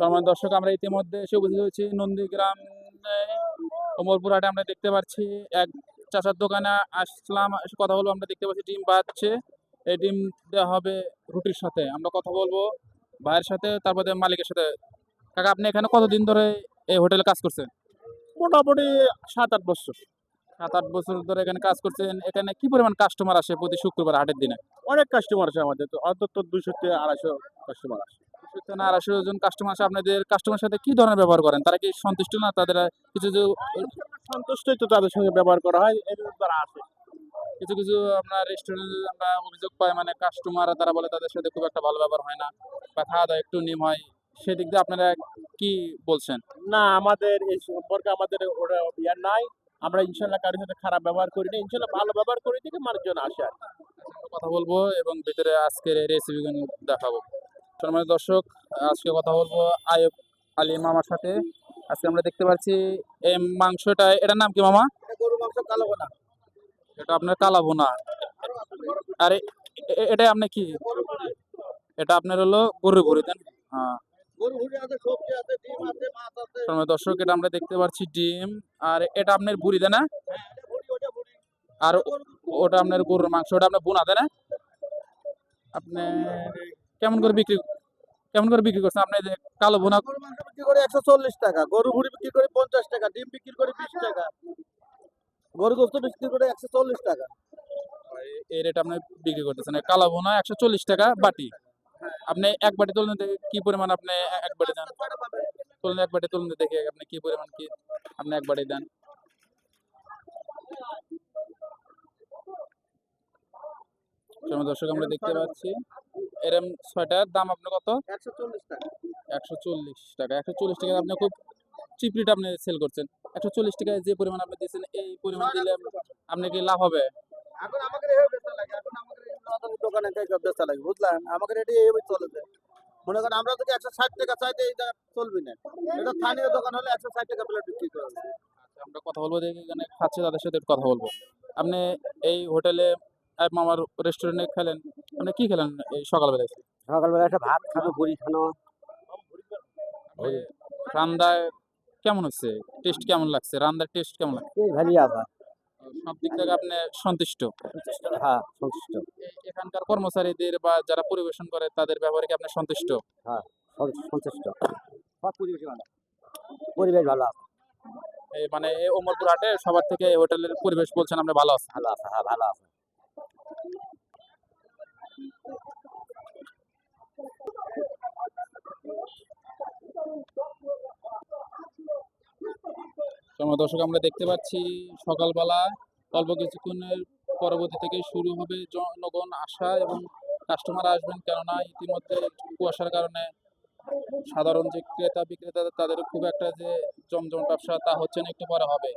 সম্মান দর্শক আমরা ইতিমধ্যে এসে উপস্থিত হয়েছি নন্দীগ্রাম কমলপুর হাটে আমরা দেখতে পাচ্ছি এক চাচার দোকানে আসলাম কথা বলব আমরা দেখতে পাচ্ছি ডিম পাচ্ছে এই ডিম দেওয়া হবে রুটির সাথে আমরা কথা বলব ভাইয়ের সাথে তারপরে মালিকের সাথে। কাকা আপনি এখানে কতদিন ধরে এই হোটেলে কাজ করছেন? মোটামুটি সাত আট বছর। সাত আট বছর ধরে এখানে কাজ করছেন এখানে কি পরিমাণ কাস্টমার আসে প্রতি শুক্রবার হাটের দিনে? অনেক কাস্টমার আছে আমাদের তো অন্তত দুশো থেকে আড়াইশো কাস্টমার আছে সত্তর আড়াইশো জন কাস্টমার আসে আপনাদের কাস্টমার সাথে কি ধরনের ব্যবহার করেন? তারা কি সন্তুষ্ট না তাদের কিছু কিছু সন্তুষ্টই তো তাদের সঙ্গে ব্যবহার করা হয় দ্বারা আসে কিছু কিছু আপনার রেস্টুরেন্টে আমরা অভিযোগ পাই মানে তারা বলে তাদের সাথে খুব একটা ভালো ব্যবহার হয় না বা খাওয়া দাওয়া একটু নিম হয়। সেদিক দিয়ে আপনারা কি বলছেন? না আমাদের এই সম্পর্কে আমাদের ওরা ইয়ার নাই। আমরা ইনশাল্লাহ কারোর সাথে খারাপ ব্যবহার করি না। ইনশাল্লাহ ভালো ব্যবহার করি থেকে মানুষজন আসে আর কথা বলব এবং ভিতরে আজকের রেসিপিগুলো দেখাবো। সম্মানিত দর্শক আজকে কথা বলব আয়ব আলী মামার সাথে। আজকে আমরা দেখতে পাচ্ছি এই মাংসটা এটার নাম কি মামা? গরু মাংস এটা আপনার কালা ভুনা। আর এটা আপনি কি? এটা আপনার হলো গরু ভুড়ি দেন হ্যাঁ। দর্শক এটা আমরা দেখতে পাচ্ছি ডিম আর এটা আপনার বুড়ি দেয় না? ভুড়ি আর ওটা আপনার গরুর মাংস ওটা আপনার বোনা দেয় না? আপনি কেমন করে বিক্রি কেমন করে বিক্রি করছেন? আপনি যে কালো গরু মাংস বিক্রি করে একশো চল্লিশ টাকা গরু ভুড়ি বিক্রি করে পঞ্চাশ টাকা ডিম বিক্রি করে বিশ টাকা। গরু গোস্ত বিক্রি করে একশো চল্লিশ টাকা। এই রেট আপনি বিক্রি করতেছেন। কালো বোনা একশো চল্লিশ টাকা বাটি। আপনি এক বাটি তুলনে কি পরিমাণ আপনি এক বাটি দেন। তুলনে এক বাটি তুলনে দেখে আপনি কি পরিমাণ কি আপনি এক বাটি দেন। দর্শক আমরা দেখতে পাচ্ছি। এরম ছয়টার দাম আপনার কত? একশো চল্লিশ টাকা। একশো চল্লিশ টাকা। একশো চল্লিশ টাকা আপনি খুব চিপ রেট আপনি সেল করছেন। একশো চল্লিশ টাকায় যে পরিমাণ আপনি দিয়েছেন এই পরিমাণ দিলে আপনি কি লাভ হবে? এখন আমাকে বেচা লাগে। এখন আমাকে দোকানে বেচা লাগে বুঝলেন? আমাকে এইভাবে চলেছে মনে করেন আমরা যদি একশো ষাট টাকা চাইতে এটা চলবি না। এটা স্থানীয় দোকান হলে একশো ষাট টাকা প্লেট বিক্রি করে আচ্ছা, আমরা কথা বলব দেখি এখানে খাচ্ছে তাদের সাথে কথা বলব। আপনি এই হোটেলে মামার রেস্টুরেন্টে খেলেন? মানে কি খেলেন এই সকালবেলা এসে? সকালবেলা একটা ভাত খানো বড়ি খানো রান্দায় কেমন হচ্ছে? টেস্ট কেমন লাগছে? রান্দার টেস্ট কেমন লাগছে? ভালোই আছে। সব দিক থেকে আপনি সন্তুষ্ট? হ্যাঁ সন্তুষ্ট। এখানকার কর্মচারীদের বা যারা পরিবেশন করে তাদের ব্যবহারে কি আপনি সন্তুষ্ট? হ্যাঁ সন্তুষ্ট। সব পরিবেশ ভালো। পরিবেশ ভালো মানে এই ওমরপুর হাটে সবার থেকে হোটেলের পরিবেশ বলছেন আপনি ভালো আছে ভালো আছে হ্যাঁ ভালো আছে। সময় দর্শক, আমরা দেখতে পাচ্ছি সকালবেলা অল্প কিছুক্ষণের পরবর্তী থেকে শুরু হবে জনগণ আসা এবং কাস্টমার আসবেন। কেননা ইতিমধ্যে কুয়াশার কারণে সাধারণ যে ক্রেতা বিক্রেতা, তাদের খুব একটা যে জমজম ব্যবসা তা হচ্ছে না, একটু পরে হবে।